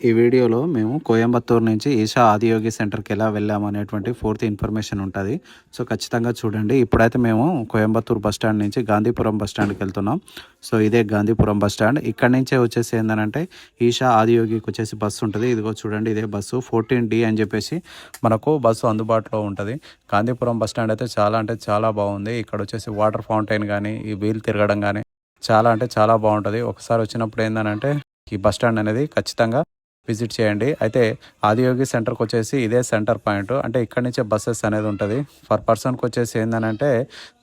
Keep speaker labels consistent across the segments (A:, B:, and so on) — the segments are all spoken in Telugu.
A: ఈ వీడియోలో మేము కోయంబత్తూరు నుంచి ఈషా ఆదియోగి సెంటర్కి ఎలా వెళ్ళాము అనేటువంటి పూర్తి ఇన్ఫర్మేషన్ ఉంటుంది. సో ఖచ్చితంగా చూడండి. ఇప్పుడైతే మేము కోయంబత్తూరు బస్ స్టాండ్ నుంచి గాంధీపురం బస్ స్టాండ్కి వెళ్తున్నాం. సో ఇదే గాంధీపురం బస్ స్టాండ్. ఇక్కడ నుంచే వచ్చేసి ఏంటంటే ఈషా ఆదియోగికి వచ్చేసి బస్సు ఉంటుంది. ఇదిగో చూడండి ఇదే బస్సు. ఫోర్టీన్ డి అని చెప్పేసి మనకు బస్సు అందుబాటులో ఉంటుంది. గాంధీపురం బస్ స్టాండ్ అయితే చాలా అంటే చాలా బాగుంది. ఇక్కడ వచ్చేసి వాటర్ ఫౌంటైన్ కానీ ఈ వీల్ తిరగడం కానీ చాలా అంటే చాలా బాగుంటుంది. ఒకసారి వచ్చినప్పుడు ఏంటంటే ఈ బస్ స్టాండ్ అనేది ఖచ్చితంగా విజిట్ చేయండి. అయితే ఆదియోగి సెంటర్కి వచ్చేసి ఇదే సెంటర్ పాయింట్. అంటే ఇక్కడ నుంచే బస్సెస్ అనేది ఉంటుంది. పర్ పర్సన్కి వచ్చేసి ఏంటంటే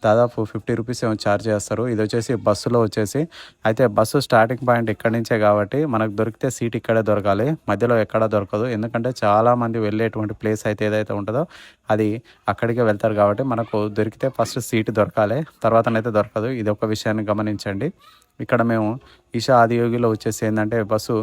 A: దాదాపు ఫిఫ్టీ రూపీస్ ఏమో ఛార్జ్ చేస్తారు. ఇది వచ్చేసి బస్సులో వచ్చేసి. అయితే బస్సు స్టార్టింగ్ పాయింట్ ఇక్కడి నుంచే కాబట్టి మనకు దొరికితే సీట్ ఇక్కడే దొరకాలి. మధ్యలో ఎక్కడ దొరకదు. ఎందుకంటే చాలా మంది వెళ్ళేటువంటి ప్లేస్ అయితే ఏదైతే ఉంటుందో అది అక్కడికే వెళ్తారు కాబట్టి మనకు దొరికితే ఫస్ట్ సీట్ దొరకాలి. తర్వాతనైతే దొరకదు. ఇది ఒక విషయాన్ని గమనించండి. ఇక్కడ మేము ఈషా ఆదియోగిలో వచ్చేసి ఏంటంటే బస్సు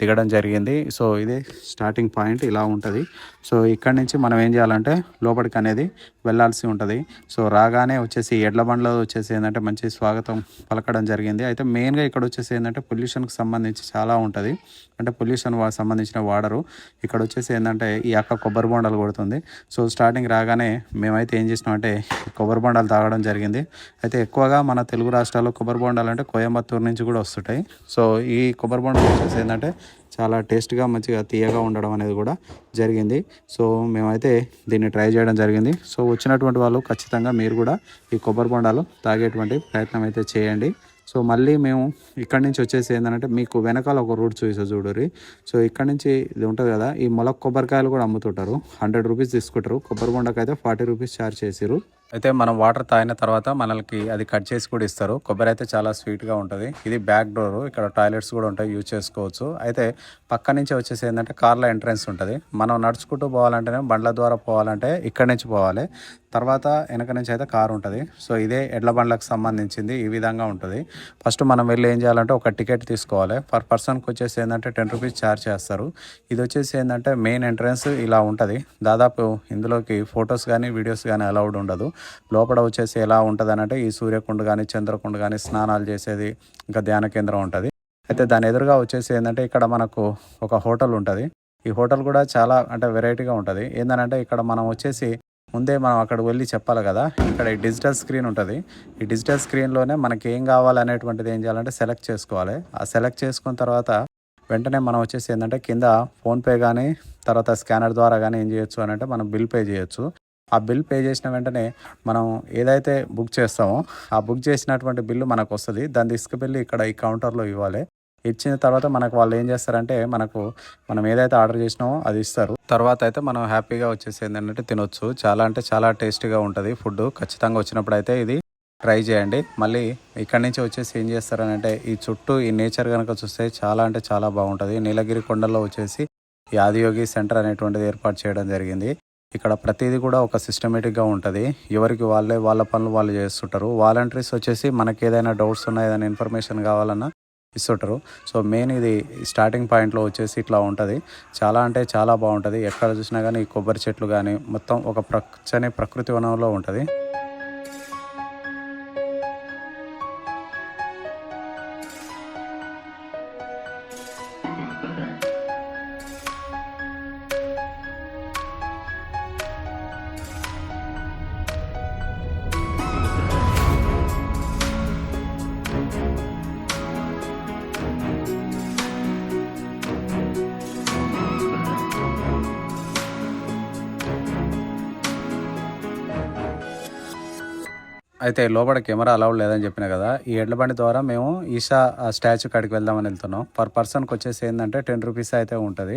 A: దిగడం జరిగింది. సో ఇది స్టార్టింగ్ పాయింట్ ఇలా ఉంటుంది. సో ఇక్కడ నుంచి మనం ఏం చేయాలంటే లోపలికి అనేది వెళ్ళాల్సి ఉంటుంది. సో రాగానే వచ్చేసి ఎడ్ల బండ్లో వచ్చేసి ఏంటంటే మంచి స్వాగతం పలకడం జరిగింది. అయితే మెయిన్గా ఇక్కడ వచ్చేసి ఏంటంటే పొల్యూషన్కి సంబంధించి చాలా ఉంటుంది. అంటే పొల్యూషన్ సంబంధించిన వాడరు. ఇక్కడ వచ్చేసి ఏంటంటే ఈ అక్క కొబ్బరి బొండాలు కొడుతుంది. సో స్టార్టింగ్ రాగానే మేమైతే ఏం చేసినామంటే కొబ్బరి బొండాలు తాగడం జరిగింది. అయితే ఎక్కువగా మన తెలుగు రాష్ట్రాల్లో కొబ్బరి బొండాలు అంటే కోయంబత్తూరు నుంచి కూడా వస్తుంటాయి. సో ఈ కొబ్బరి బొండాలు వచ్చేసి ఏంటంటే చాలా టేస్ట్గా మంచిగా తీయగా ఉండడం అనేది కూడా జరిగింది. సో మేమైతే దీన్ని ట్రై చేయడం జరిగింది. సో వచ్చినటువంటి వాళ్ళు ఖచ్చితంగా మీరు కూడా ఈ కొబ్బరి బొండాలు తాగేటువంటి ప్రయత్నం అయితే చేయండి. సో మళ్ళీ మేము ఇక్కడ నుంచి వచ్చేసి ఏంటంటే మీకు వెనకాల ఒక రూట్ చూసా చూడరి సో ఇక్కడ నుంచి ఇది ఉంటుంది కదా ఈ మొలక కొబ్బరికాయలు కూడా అమ్ముతుంటారు. హండ్రెడ్ రూపీస్ తీసుకుంటారు. కొబ్బరి బొండకైతే అయితే ఫార్టీ రూపీస్ ఛార్జ్ చేసిరు అయితే మనం వాటర్ తాగిన తర్వాత మనకి అది కట్ చేసి కూడా ఇస్తారు. కొబ్బరి అయితే చాలా స్వీట్గా ఉంటుంది. ఇది బ్యాక్ డోర్ ఇక్కడ టాయిలెట్స్ కూడా ఉంటాయి యూజ్ చేసుకోవచ్చు. అయితే పక్క నుంచి వచ్చేసి ఏంటంటే కార్ల ఎంట్రన్స్ ఉంటుంది. మనం నడుచుకుంటూ పోవాలంటేనే బండ్ల ద్వారా పోవాలంటే ఇక్కడ నుంచి పోవాలి. తర్వాత వెనక నుంచి అయితే కారు ఉంటుంది. సో ఇదే ఎడ్ల బండ్లకు సంబంధించింది ఈ విధంగా ఉంటుంది. ఫస్ట్ మనం వెళ్ళి ఏం చేయాలంటే ఒక టికెట్ తీసుకోవాలి. పర్ పర్సన్కి వచ్చేసి ఏంటంటే టెన్ రూపీస్ ఛార్జ్ చేస్తారు. ఇది వచ్చేసి ఏంటంటే మెయిన్ ఎంట్రన్స్ ఇలా ఉంటుంది. దాదాపు ఇందులోకి ఫొటోస్ కానీ వీడియోస్ కానీ అలౌడ్ ఉండదు. లోపల వచ్చేసి ఎలా ఉంటుంది అంటే ఈ సూర్యకుండ కానీ చంద్రకుండ కానీ స్నానాలు చేసేది ఇంకా ధ్యాన కేంద్రం ఉంటుంది. అయితే దాని ఎదురుగా వచ్చేసి ఏంటంటే ఇక్కడ మనకు ఒక హోటల్ ఉంటుంది. ఈ హోటల్ కూడా చాలా అంటే వెరైటీగా ఉంటుంది. ఏంటంటే ఇక్కడ మనం వచ్చేసి ముందే మనం అక్కడికి వెళ్ళి చెప్పాలి కదా ఇక్కడ ఈ డిజిటల్ స్క్రీన్ ఉంటుంది. ఈ డిజిటల్ స్క్రీన్లోనే మనకి ఏం కావాలనేటువంటిది ఏం చేయాలంటే సెలెక్ట్ చేసుకోవాలి. ఆ సెలెక్ట్ చేసుకున్న తర్వాత వెంటనే మనం వచ్చేసి ఏంటంటే కింద ఫోన్పే కానీ తర్వాత స్కానర్ ద్వారా కానీ ఏం చేయొచ్చు అని అంటే మనం బిల్ పే చేయొచ్చు. ఆ బిల్ పే చేసిన వెంటనే మనం ఏదైతే బుక్ చేస్తామో ఆ బుక్ చేసినటువంటి బిల్లు మనకు వస్తుంది. దాన్ని తీసుకువెళ్ళి ఇక్కడ ఈ కౌంటర్లో ఇవ్వాలి. ఇచ్చిన తర్వాత మనకు వాళ్ళు ఏం చేస్తారంటే మనకు మనం ఏదైతే ఆర్డర్ చేసినామో అది ఇస్తారు. తర్వాత అయితే మనం హ్యాపీగా వచ్చేసి ఏంటంటే తినొచ్చు. చాలా అంటే చాలా టేస్టీగా ఉంటుంది ఫుడ్. ఖచ్చితంగా వచ్చినప్పుడు అయితే ఇది ట్రై చేయండి. మళ్ళీ ఇక్కడ నుంచి వచ్చేసి ఏం చేస్తారంటే ఈ చుట్టూ ఈ నేచర్ కనుక చూస్తే చాలా అంటే చాలా బాగుంటుంది. నీలగిరి కొండల్లో వచ్చేసి ఈ ఆదియోగి సెంటర్ అనేటువంటిది ఏర్పాటు చేయడం జరిగింది. ఇక్కడ ప్రతిదీ కూడా ఒక సిస్టమేటిక్గా ఉంటుంది. ఎవరికి వాళ్ళే వాళ్ళ పనులు వాళ్ళు చేస్తుంటారు. వాలంటీర్స్ వచ్చేసి మనకి ఏదైనా డౌట్స్ ఉన్నా ఏదైనా ఇన్ఫర్మేషన్ కావాలన్నా ఇస్తుంటారు. సో మెయిన్ ఇది స్టార్టింగ్ పాయింట్లో వచ్చేసి ఇట్లా ఉంటుంది. చాలా అంటే చాలా బాగుంటుంది. ఎక్కడ చూసినా కానీ కొబ్బరి చెట్లు కానీ మొత్తం ఒక ప్రచ్చని ప్రకృతి వనంలో ఉంటుంది. అయితే లోపల కెమెరా అలౌడ్ లేదని చెప్పిన కదా ఈ ఎడ్ల బండి ద్వారా మేము ఈషా స్టాచ్యూ కాడికి వెళ్దామని వెళ్తున్నాం. పర్ పర్సన్కి వచ్చేసి ఏంటంటే టెన్ రూపీస్ అయితే ఉంటుంది.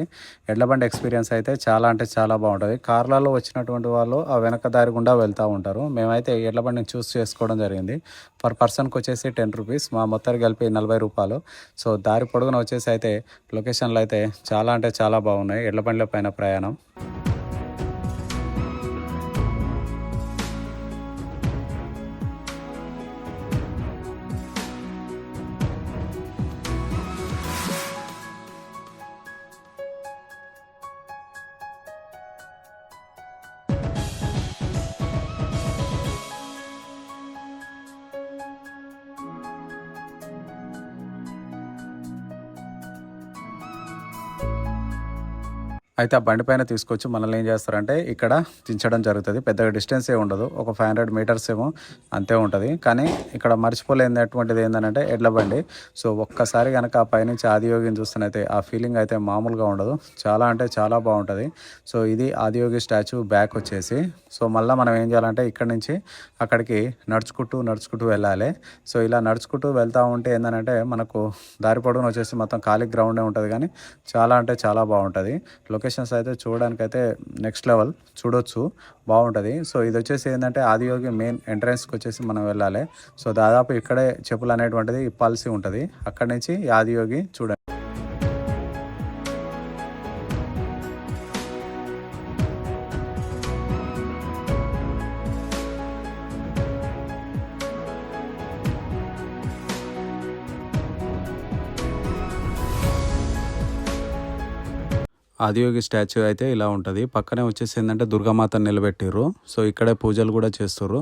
A: ఎడ్ల బండి ఎక్స్పీరియన్స్ అయితే చాలా అంటే చాలా బాగుంటుంది. కార్లలో వచ్చినటువంటి వాళ్ళు ఆ వెనక దారి గుండా వెళ్తూ ఉంటారు. మేమైతే ఎడ్ల బండిని చూస్ చేసుకోవడం జరిగింది. పర్ పర్సన్కి వచ్చేసి టెన్ రూపీస్ మా మొత్తానికి కలిపి నలభై రూపాయలు. సో దారి పొడుగున వచ్చేసి అయితే లొకేషన్లు అయితే చాలా అంటే చాలా బాగున్నాయి. ఎడ్ల బండ్ల పైన ప్రయాణం. అయితే ఆ బండి పైన తీసుకొచ్చి మనల్ని ఏం చేస్తారంటే ఇక్కడ దించడం జరుగుతుంది. పెద్దగా డిస్టెన్స్ ఏ ఉండదు. ఒక ఫైవ్ హండ్రెడ్ మీటర్స్ ఏమో అంతే ఉంటుంది. కానీ ఇక్కడ మర్చిపోలేనటువంటిది ఏంటంటే ఎడ్ల బండి. సో ఒక్కసారి కనుక ఆ పైనుంచి ఆదియోగిని చూస్తున్నైతే ఆ ఫీలింగ్ అయితే మామూలుగా ఉండదు. చాలా అంటే చాలా బాగుంటుంది. సో ఇది ఆదియోగి స్టాచ్యూ బ్యాక్ వచ్చేసి. సో మళ్ళీ మనం ఏం చేయాలంటే ఇక్కడ నుంచి అక్కడికి నడుచుకుంటూ నడుచుకుంటూ వెళ్ళాలి. సో ఇలా నడుచుకుంటూ వెళ్తూ ఉంటే ఏంటంటే మనకు దారి పొడవున వచ్చేసి మొత్తం ఖాళీ గ్రౌండే ఉంటుంది. కానీ చాలా అంటే చాలా బాగుంటుంది. లొకేషన్స్ అయితే చూడడానికి అయితే నెక్స్ట్ లెవెల్ చూడొచ్చు బాగుంటుంది. సో ఇది వచ్చేసి ఏంటంటే ఆదియోగి మెయిన్ ఎంట్రన్స్కి వచ్చేసి మనం వెళ్ళాలి. సో దాదాపు ఇక్కడే చెప్పులు అనేటువంటిది ఇప్పాల్సి ఉంటుంది. అక్కడి నుంచి ఆదియోగి చూడండి. ఆదియోగి స్టాచ్యూ అయితే ఇలా ఉంటుంది. పక్కనే వచ్చేసి ఏంటంటే దుర్గామాతను నిలబెట్టిర్రు. సో ఇక్కడే పూజలు కూడా చేస్తుర్రు.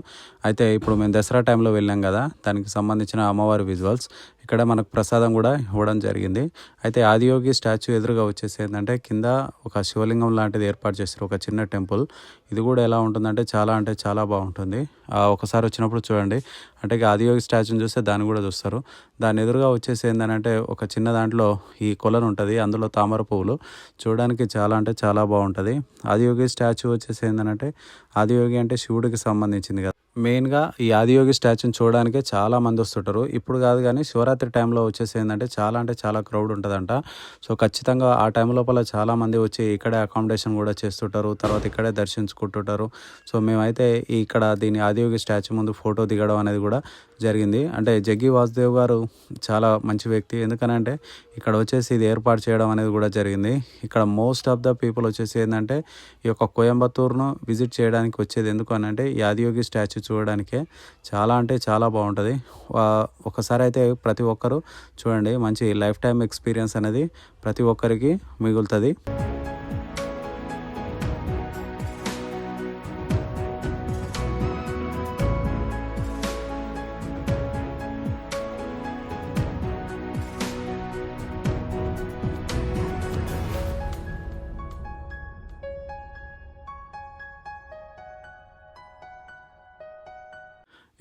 A: అయితే ఇప్పుడు మేము దసరా టైంలో వెళ్ళాం కదా దానికి సంబంధించిన అమ్మవారి విజువల్స్. ఇక్కడ మనకు ప్రసాదం కూడా ఇవ్వడం జరిగింది. అయితే ఆదియోగి స్టాచ్యూ ఎదురుగా వచ్చేసి ఏంటంటే కింద ఒక శివలింగం లాంటిది ఏర్పాటు చేస్తారు ఒక చిన్న టెంపుల్. ఇది కూడా ఎలా ఉంటుందంటే చాలా అంటే చాలా బాగుంటుంది. ఒకసారి వచ్చినప్పుడు చూడండి. అంటే ఇక ఆదియోగి స్టాచ్యూని చూస్తే దాన్ని కూడా చూస్తారు. దాని ఎదురుగా వచ్చేసి ఏంటంటే ఒక చిన్న దాంట్లో ఈ కొలను ఉంటుంది. అందులో తామర పువ్వులు. చూడడానికి చాలా అంటే చాలా బాగుంటుంది. ఆదియోగి స్టాచ్యూ వచ్చేసి ఏంటంటే ఆదియోగి అంటే శివుడికి సంబంధించింది కదా. మెయిన్గా ఈ ఆదియోగి స్టాచ్యూని చూడడానికే చాలా మంది వస్తుంటారు. ఇప్పుడు కాదు కానీ శివరాత్రి టైంలో వచ్చేసి ఏంటంటే చాలా అంటే చాలా క్రౌడ్ ఉంటుందంట. సో ఖచ్చితంగా ఆ టైం లోపల చాలా మంది వచ్చి ఇక్కడే అకామిడేషన్ కూడా చేస్తుంటారు. తర్వాత ఇక్కడే దర్శించుకుంటుంటారు. సో మేమైతే ఇక్కడ దీని ఆదియోగి స్టాచ్యూ ముందు ఫోటో దిగడం అనేది కూడా జరిగింది. అంటే జగ్గి వాసుదేవ్ గారు చాలా మంచి వ్యక్తి. ఎందుకనంటే ఇక్కడ వచ్చేసి ఇది ఏర్పాటు చేయడం అనేది కూడా జరిగింది. ఇక్కడ మోస్ట్ ఆఫ్ ద పీపుల్ వచ్చేసి ఏంటంటే ఈ యొక్క కోయంబత్తూరును విజిట్ చేయడానికి వచ్చేది ఎందుకు అని అంటే ఈ ఆదియోగి స్టాచ్యూ చూడడానికే. చాలా అంటే చాలా బాగుంటుంది. ఒకసారి అయితే ప్రతి ఒక్కరు చూడండి మంచి లైఫ్ టైం ఎక్స్పీరియన్స్ అనేది ప్రతి ఒక్కరికి మిగులుతుంది.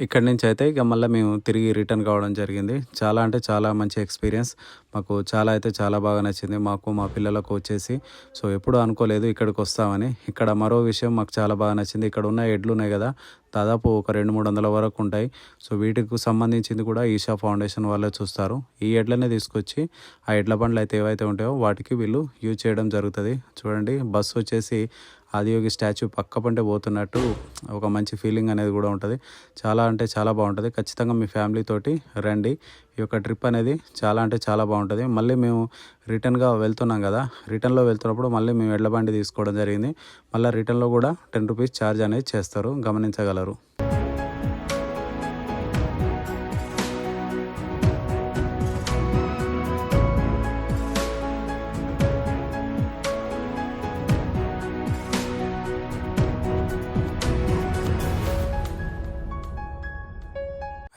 A: ఇక్కడి నుంచి అయితే ఇక మళ్ళీ మేము తిరిగి రిటర్న్ కావడం జరిగింది. చాలా అంటే చాలా మంచి ఎక్స్పీరియన్స్ మాకు చాలా అయితే చాలా బాగా నచ్చింది. మాకు మా పిల్లలకు వచ్చేసి. సో ఎప్పుడూ అనుకోలేదు ఇక్కడికి వస్తామని. ఇక్కడ మరో విషయం మాకు చాలా బాగా నచ్చింది. ఇక్కడ ఉన్న ఎడ్లు ఉన్నాయి కదా దాదాపు ఒక రెండు మూడు వందల వరకు ఉంటాయి. సో వీటికి సంబంధించింది కూడా ఈషా ఫౌండేషన్ వాళ్ళే చూస్తారు. ఈ ఎడ్లనే తీసుకొచ్చి ఆ ఎడ్ల బండ్లు అయితే ఏవైతే ఉంటాయో వాటికి వీళ్ళు యూజ్ చేయడం జరుగుతుంది. చూడండి బస్సు వచ్చేసి ఆదియోగి స్టాచ్యూ పక్క పంటే పోతున్నట్టు ఒక మంచి ఫీలింగ్ అనేది కూడా ఉంటుంది. చాలా అంటే చాలా బాగుంటుంది. ఖచ్చితంగా మీ ఫ్యామిలీ తోటి రండి. ఈ యొక్క ట్రిప్ అనేది చాలా అంటే చాలా బాగుంటుంది. మళ్ళీ మేము రిటర్న్గా వెళ్తున్నాం కదా రిటర్న్లో వెళ్తున్నప్పుడు మళ్ళీ మేము ఎడ్ల బండి తీసుకోవడం జరిగింది. మళ్ళీ రిటర్న్లో కూడా టెన్ రూపీస్ ఛార్జ్ అనేది చేస్తారు. గమనించగలరు.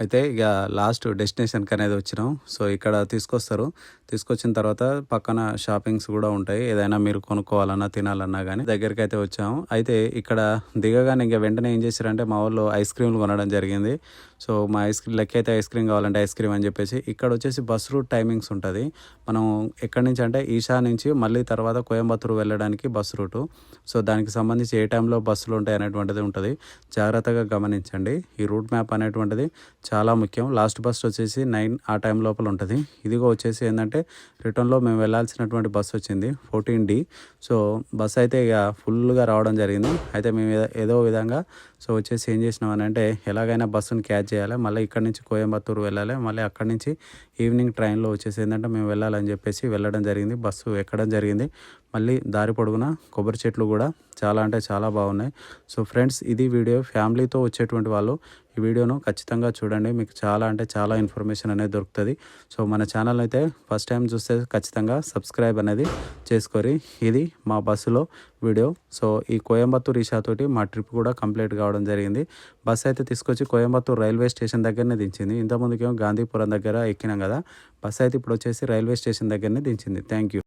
A: అయితే ఇక లాస్ట్ డెస్టినేషన్కి అనేది వచ్చినాం. సో ఇక్కడ తీసుకొస్తారు. తీసుకొచ్చిన తర్వాత పక్కన షాపింగ్స్ కూడా ఉంటాయి. ఏదైనా మీరు కొనుక్కోవాలన్నా తినాలన్నా కానీ దగ్గరికి అయితే వచ్చాము. అయితే ఇక్కడ దిగగానే ఇంకా వెంటనే ఏం చేశారంటే మా వాళ్ళు ఐస్ క్రీమ్లు కొనడం జరిగింది. సో మా ఐస్ క్రీమ్ లెక్క అయితే ఐస్ క్రీమ్ కావాలంటే ఐస్ క్రీమ్ అని చెప్పేసి ఇక్కడ వచ్చేసి బస్ రూట్ టైమింగ్స్ ఉంటుంది. మనం ఎక్కడి నుంచి అంటే ఈషా నుంచి మళ్ళీ తర్వాత కోయంబత్తూరు వెళ్ళడానికి బస్ రూటు. సో దానికి సంబంధించి ఏ టైంలో బస్సులు ఉంటాయి అనేటువంటిది ఉంటుంది. జాగ్రత్తగా గమనించండి. ఈ రూట్ మ్యాప్ అనేటువంటిది చాలా ముఖ్యం. లాస్ట్ బస్ వచ్చేసి నైన్ ఆ టైం లోపల ఉంటుంది. ఇదిగో వచ్చేసి ఏంటంటే రిటర్న్లో మేము వెళ్ళాల్సినటువంటి బస్ వచ్చింది ఫోర్టీన్ డి. సో బస్ అయితే ఇక ఫుల్గా రావడం జరిగింది. అయితే మేము ఏదో- ఏదో విధంగా సో వచ్చేసి ఏం చేసినాం అని అంటే ఎలాగైనా బస్సును క్యాచ్ చేయాలి. మళ్ళీ ఇక్కడ నుంచి కోయంబత్తూరు వెళ్ళాలి. మళ్ళీ అక్కడి నుంచి ఈవినింగ్ ట్రైన్లో వచ్చేసి ఏంటంటే మేము వెళ్ళాలని చెప్పేసి వెళ్ళడం జరిగింది. బస్సు ఎక్కడం జరిగింది. మళ్ళీ దారి పొడుగున కొబ్బరి చెట్లు కూడా చాలా అంటే చాలా బాగున్నాయి. సో ఫ్రెండ్స్ ఇది వీడియో ఫ్యామిలీతో వచ్చేటువంటి వాళ్ళు ఈ వీడియోను ఖచ్చితంగా చూడండి. మీకు చాలా అంటే చాలా ఇన్ఫర్మేషన్ అనేది దొరుకుతుంది. సో మన ఛానల్ అయితే ఫస్ట్ టైం చూస్తే ఖచ్చితంగా సబ్స్క్రైబ్ అనేది చేసుకోరి. ఇది మా బస్సులో వీడియో. సో ఈ కోయంబత్తూర్ ఈషా తోటి మా ట్రిప్ కూడా కంప్లీట్ కావడం జరిగింది. బస్సు అయితే తీసుకొచ్చి కోయంబత్తూర్ రైల్వే స్టేషన్ దగ్గరనే దించింది. ఇంతకుముందుకేమో గాంధీపురం దగ్గర ఎక్కినాం కదా. బస్ అయితే ఇప్పుడు వచ్చేసి రైల్వే స్టేషన్ దగ్గరనే దించింది. Thank you.